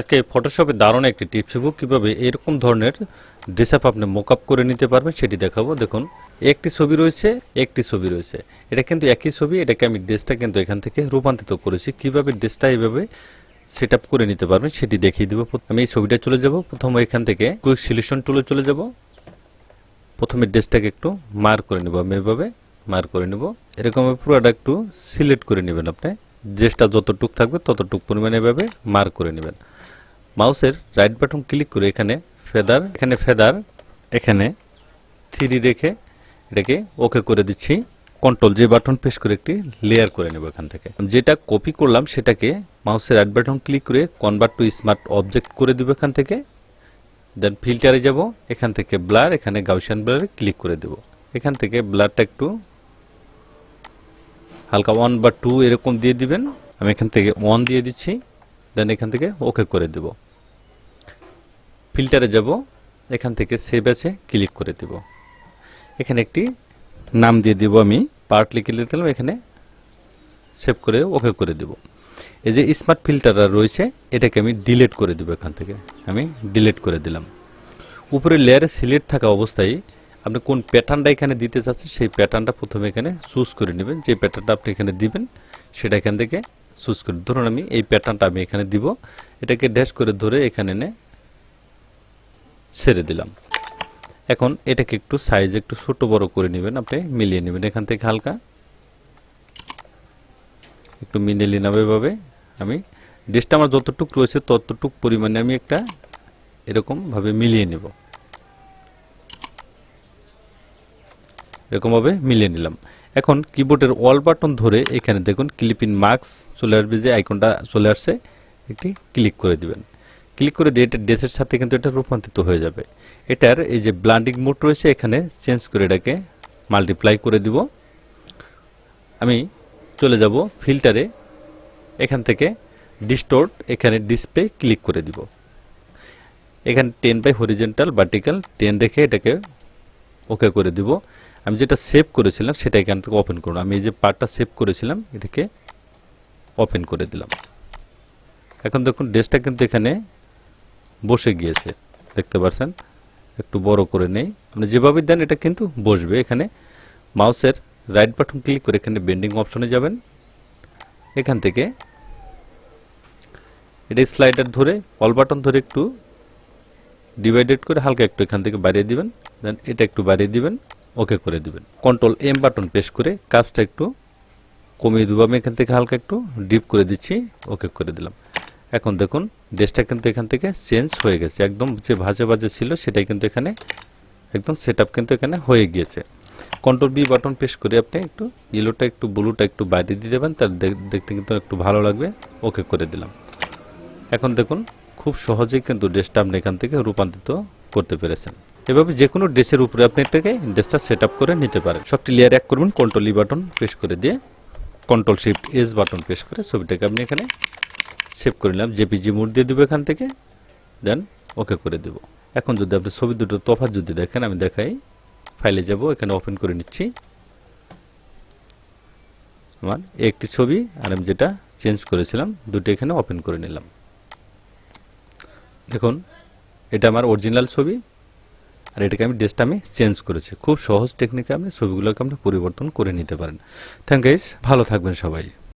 আজকে ফটোশপে দারুণ একটি টিপস দেবো কীভাবে এরকম ধরনের ড্রেস আপ আপনি মোকআপ করে নিতে পারবেন সেটি দেখাবো। দেখুন, একটি ছবি রয়েছে, একটি ছবি রয়েছে। এটা কিন্তু একই ছবি, এটাকে আমি ড্রেসটা কিন্তু এখান থেকে রূপান্তরিত করেছি। কীভাবে ড্রেসটা এইভাবে সেট আপ করে নিতে পারবেন সেটি দেখিয়ে দেবো। আমি এই ছবিটা চলে যাব, প্রথমে এখান থেকে কুইক সিলেকশন টুলে চলে যাব। প্রথমে ড্রেসটাকে একটু মার করে নেব, আমি এভাবে মার করে নেব। এরকম পুরোটা একটু সিলেক্ট করে নেবেন আপনি। ড্রেসটা যতটুক থাকবে ততটুক পরিমাণে এভাবে মার করে নেবেন। মাউসের রাইট বাটন ক্লিক করে এখানে ফেদার এখানে ফেদার এখানে থ্রি রেখে এটাকে ওকে করে দিচ্ছি। কন্ট্রোল যে বাটন প্রেস করে একটি লেয়ার করে নেব এখান থেকে। যেটা কপি করলাম, সেটাকে মাউসের রাইট বাটন ক্লিক করে কনভার্ট টু স্মার্ট অবজেক্ট করে দিব এখান থেকে। দেন ফিল্টারে যাব, এখান থেকে ব্লার এখানে গাউশিয়ান ব্লারে ক্লিক করে দেব। এখান থেকে ব্লারটা একটু হালকা ওয়ান বা টু এরকম দিয়ে দিবেন। আমি এখান থেকে ওয়ান দিয়ে দিচ্ছি। দেন এখান থেকে ওকে করে দেব। ফিল্টারে যাব, এখান থেকে সেভ আছে ক্লিক করে দেব। এখানে একটি নাম দিয়ে দিব আমি পার্ট লিখে দিলাম, এখানে সেভ করে ওকে করে দেব। এই যে স্মার্ট ফিল্টাররা রয়েছে, এটাকে আমি ডিলেট করে দেবো এখান থেকে। আমি ডিলেট করে দিলাম। উপরে লেয়ারে সিলেক্ট থাকা অবস্থায় আপনি কোন প্যাটার্নটা এখানে দিতে চাচ্ছেন, সেই প্যাটার্নটা প্রথমে এখানে চুজ করে নেবেন। যে প্যাটার্নটা আপনি এখানে দিবেন, সেটা এখান থেকে চুজ করে ধরুন আমি এই প্যাটার্নটা আমি এখানে দিব। এটাকে ড্যাশ করে ধরে এখানে এনে ছেড়ে দিলাম। এখন এটাকে একটু সাইজ একটু ছোট বড় করে নেবেন, আপনি মিলিয়ে নেবেন। এখান থেকে হালকা একটু মিলিয়ে নিলাম এভাবে। আমি ড্রেসটা আমার যতটুক রয়েছে, ততটুক পরিমাণে আমি একটা এরকমভাবে মিলিয়ে নেব। এরকমভাবে মিলিয়ে নিলাম। এখন কিবোর্ডের অল বাটন ধরে এখানে দেখুন ক্লিপ মার্কস চলে আসবে, যে আইকনটা চলে আসছে, একটি ক্লিক করে দিবেন। ক্লিক করে দিয়ে এটা ড্রেসের সাথে কিন্তু এটা রূপান্তরিত হয়ে যাবে। এটার এই যে ব্লান্ডিং মোড রয়েছে, এখানে চেঞ্জ করে এটাকে মাল্টিপ্লাই করে দিব। আমি চলে যাব ফিল্টারে এখান থেকে ডিস্টোর্ট এখানে ডিসপ্লে ক্লিক করে দিব। এখানে ten by horizontal vertical ten রেখে এটাকে ওকে করে দিব। আমি যেটা সেভ করেছিলাম সেটা এখান থেকে ওপেন করুন আমি এই যে পার্টটা সেভ করেছিলাম, এটাকে ওপেন করে দিলাম। এখন দেখুন ড্রেসটা কিন্তু এখানে বসে গিয়েছে। দেখতে পাচ্ছেন একটু বড় করে নেই। আপনি যেভাবে দেন, এটা কিন্তু বসবে। এখানে মাউসের রাইট বাটন ক্লিক করে এখানে বেন্ডিং অপশনে যাবেন। এখান থেকে এটা স্লাইডার ধরে অল বাটন ধরে একটু ডিভাইডেড করে হালকা একটু এখান থেকে বাড়িয়ে দিবেন। দেন এটা একটু বাড়িয়ে দিবেন ওকে করে দিবেন। কন্ট্রোল এম বাটন প্রেস করে কাজটা একটু কমিয়ে দেবো। আমি এখান থেকে হালকা একটু ডিপ করে দিচ্ছি ওকে করে দিলাম। এখন দেখুন ড্রেসটা কিন্তু এখান থেকে চেঞ্জ হয়ে গেছে। একদম যে ভাজে ভাজে ছিল, সেটাই কিন্তু এখানে, একদম সেট কিন্তু এখানে হয়ে গিয়েছে। কন্ট্রোল বি বাটন প্রেস করে আপনি একটু ইয়েলোটা একটু ব্লুটা একটু বাইরে দিয়ে দেবেন, তার দেখ- দেখতে কিন্তু একটু ভালো লাগবে। ওকে করে দিলাম। এখন দেখুন, খুব সহজেই কিন্তু ড্রেসটা আপনি এখান থেকে রূপান্তরিত করতে পেরেছেন। এভাবে যে কোনো ড্রেসের উপরে আপনি এটাকে ড্রেসটা সেট করে নিতে পারেন। সবটি লেয়ার এক করবেন কন্ট্রোল ই বাটন প্রেস করে দিয়ে control shift S button press করে ছবিটাকে আপনি এখানে সেভ করে নিলাম, জেপিজি মোড দিয়ে দেবো এখান থেকে, দেন ওকে করে দেব। এখন যদি আপনি ছবি দুটো তফাত যদি দেখেন, আমি দেখাই ফাইলে যাব, এখানে ওপেন করে নিচ্ছি। আমার একটি ছবি, আর আমি যেটা চেঞ্জ করেছিলাম, দুটো এখানে ওপেন করে নিলাম। দেখুন, এটা আমার অরিজিনাল ছবি, আর এটাকে আমি ড্রেসটা আমি চেঞ্জ করেছি। খুব সহজ টেকনিকে আপনি ছবিগুলোকে আপনি পরিবর্তন করে নিতে পারেন। থ্যাংক গাইস ভালো থাকবেন সবাই।